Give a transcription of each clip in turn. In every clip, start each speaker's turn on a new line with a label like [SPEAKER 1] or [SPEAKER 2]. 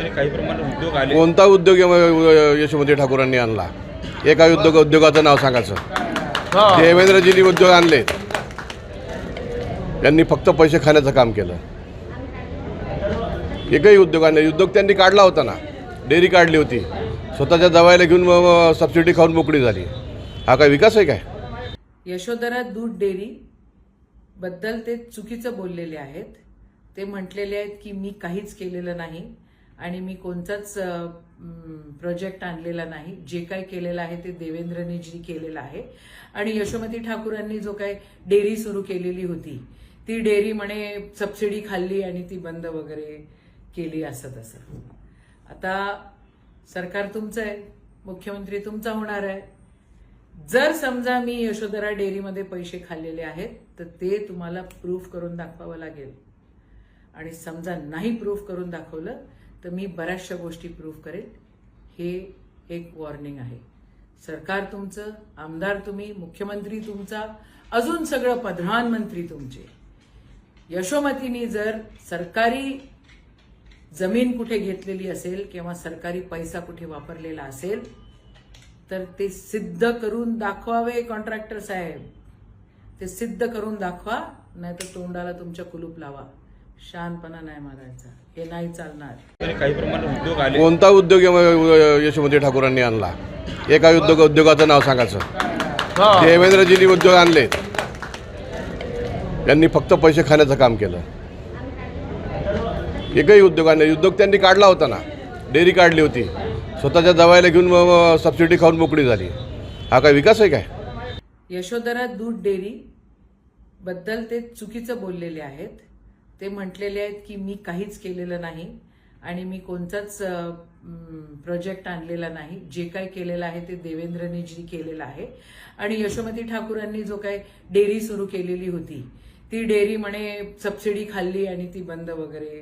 [SPEAKER 1] तरी काही प्रमाणात उद्योग आले.
[SPEAKER 2] कोणता उद्योग यशोमती ठाकूरांनी आणला? एका उद्योग उद्योगाचं नाव सांगायचं देवेंद्रजींनी उद्योग आणले. त्यांनी फक्त पैसे खाण्याचं काम केलं. एकही उद्योग आणले. उद्योग त्यांनी काढला होता ना. डेअरी काढली होती. स्वतःच्या दवायला घेऊन सबसिडी खाऊन मोकळी झाली. हा काय विकास आहे काय?
[SPEAKER 3] यशोधरा दूध डेअरी बद्दल ते चुकीचं बोललेले आहेत. ते म्हटलेले आहेत की मी काहीच केलेलं नाही. आणि मी कोणताच प्रोजेक्ट आणलेला नाही. जे काय केलेलं आहे ते देवेंद्रने जी केलेलं आहे. आणि यशोमती ठाकूरांनी जो काय डेअरी सुरू केलेली होती ती डेअरी म्हणे सबसिडी खाल्ली आणि ती बंद वगैरे केली असं तसं. आता सरकार तुमचं आहे मुख्यमंत्री तुमचा होणार आहे. जर समजा मी यशोधरा डेअरीमध्ये पैसे खाल्लेले आहेत तर ते तुम्हाला प्रूफ करून दाखवावं लागेल. आणि समजा नाही प्रूफ करून दाखवलं तर मी बऱ्याचशा गोष्टी प्रूफ करेल. हे एक वॉर्निंग आहे. सरकार तुमचं आमदार तुम्ही मुख्यमंत्री तुमचा अजून सगळं प्रधानमंत्री तुमचे. यशोमतीनी जर सरकारी जमीन कुठे घेतलेली असेल किंवा सरकारी पैसा कुठे वापरलेला असेल तर ते सिद्ध करून दाखवावे कॉन्ट्रॅक्टर साहेब. ते सिद्ध करून दाखवा नाही तर तोंडाला तुमच्या कुलूप लावा. शानपणा नाही मारायचा. हे नाही चालणार.
[SPEAKER 1] तरी काही प्रमाणात उद्योग आले.
[SPEAKER 2] कोणता उद्योग यशोमती ठाकूरांनी आणला? एका उद्योग उद्योगाचं नाव सांगायचं. देवेंद्रजींनी उद्योग आणले. त्यांनी फक्त पैसे खाण्याचं काम केलं. एकही उद्योग आणले. उद्योग त्यांनी काढला होता ना. डेअरी काढली होती. स्वतःच्या दवायला घेऊन सबसिडी खाऊन मोकळी झाली. हा काय विकास आहे काय?
[SPEAKER 3] यशोधरा दूध डेअरी बद्दल ते चुकीचं बोललेले आहेत. ते म्हटलेले आहेत की मी काहीच केलेलं नाही आणि मी कोणताच प्रोजेक्ट आणलेला नाही. जे काय केलेलं आहे ते देवेंद्रने जी केलेलं आहे. आणि यशोमती ठाकूरांनी जो काय डेअरी सुरू केलेली होती ती डेअरी म्हणे सबसिडी खाल्ली आणि ती बंद वगैरे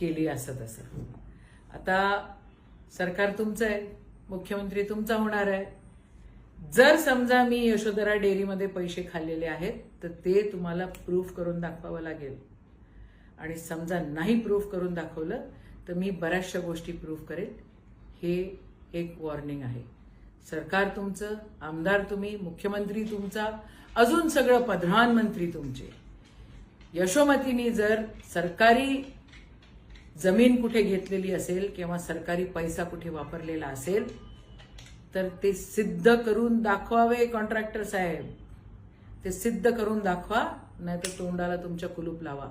[SPEAKER 3] केली असं तसं. आता सरकार तुमचं आहे मुख्यमंत्री तुमचा होणार आहे. जर समजा मी यशोधरा डेअरीमध्ये पैसे खाल्लेले आहेत तर ते तुम्हाला प्रूफ करून दाखवावं लागेल. आणि समजा नाही प्रूफ करून दाखवलं तर मी बऱ्याचशा गोष्टी प्रूफ करेल. हे एक वॉर्निंग आहे. सरकार तुमचं आमदार तुम्ही मुख्यमंत्री तुमचा अजून सगळं प्रधानमंत्री तुमचे. यशोमतीनी जर सरकारी जमीन कुठे घेतलेली असेल किंवा सरकारी पैसा कुठे वापरलेला असेल तर ते सिद्ध करून दाखवावे कॉन्ट्रॅक्टर साहेब. ते सिद्ध करून दाखवा नाहीतर तोंडाला तुमच्या कुलूप लावा.